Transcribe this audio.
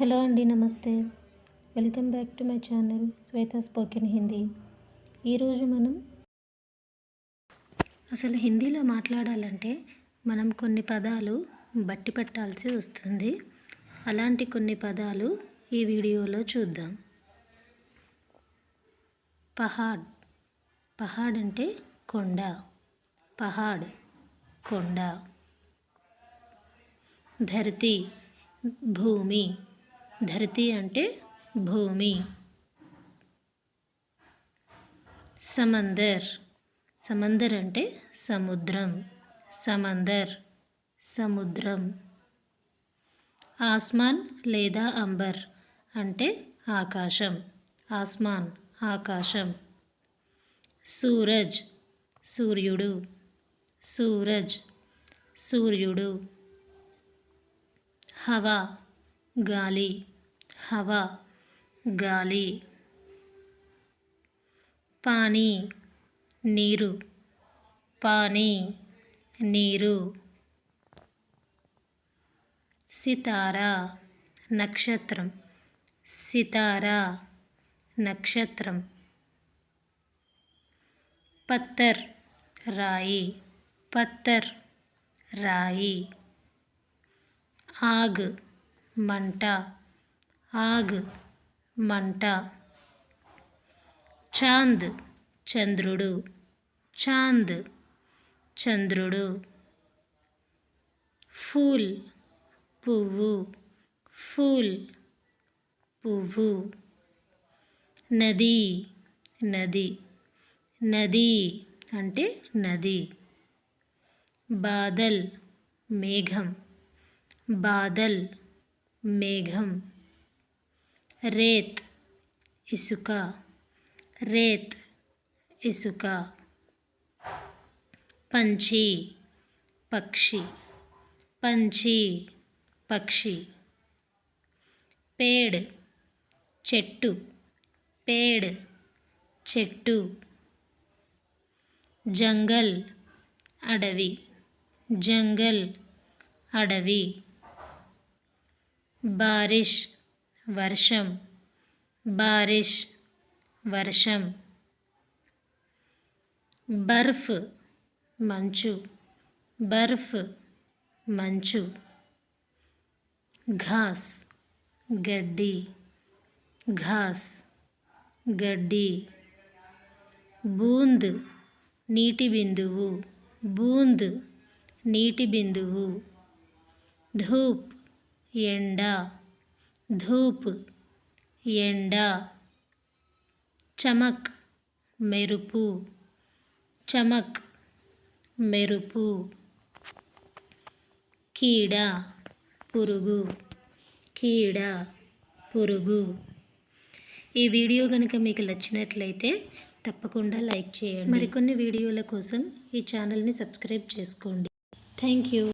Hello అండి నమస్తే. Welcome back to my channel Shweta spoken Hindi. ఈరోజు మనం అసలు హిందీలో మాట్లాడాలంటే మనం కొన్ని పదాలు బట్టి పట్టాల్సి వస్తుంది. అలాంటి కొన్ని పదాలు ఈ వీడియోలో చూద్దాం. పహాడ్. పహాడ్ అంటే కొండ. పహాడ్. కొండ. ధరతి. భూమి. ధరతి అంటే భూమి. సమందర్. సమందర్ అంటే సముద్రం. సమందర్. సముద్రం. ఆస్మాన్ లేదా అంబర్ అంటే ఆకాశం. ఆస్మాన్ ఆకాశం. సూరజ్ సూర్యుడు. సూరజ్ సూర్యుడు. హవా. గాలి హవా గాలి. పానీ నీరు. పానీ నీరు. సితారా నక్షత్రం. సితారా నక్షత్రం. పత్తర్ రాయి. పత్తర్ రాయి. ఆగ్. మంట. ఆగ్ మంట. చాంద్ చంద్రుడు. చాంద్ చంద్రుడు. ఫూల్ పువ్వు. ఫూల్ పువ్వు. నది నది. నది అంటే నది. బాదల్ మేఘం. బాదల్ మేఘం రేత్ ఇసుక రేత్ ఇసుక. పంచి పక్షి పంచి పక్షి. పేడ్ చెట్టు పేడ్ చెట్టు. జంగల్ అడవి జంగల్ అడవి. బారిష్ వర్షం బారిష్ వర్షం బర్ఫ్ మంచు బర్ఫ్ మంచు ఘాస్ గడ్డి ఘాస్ గడ్డి బూంద్ నీటి బిందువు బూంద్ నీటి బిందువు ధూప్ ఎండ. ధూప్. ఎండ. చమక్. మెరుపు. చమక్. మెరుపు. కీడ. పురుగు. కీడ. పురుగు. ఈ వీడియో కనుక మీకు నచ్చినట్లయితే తప్పకుండా లైక్ చేయండి. మరికొన్ని వీడియోల కోసం ఈ ఛానల్ని సబ్స్క్రైబ్ చేసుకోండి. Thank you.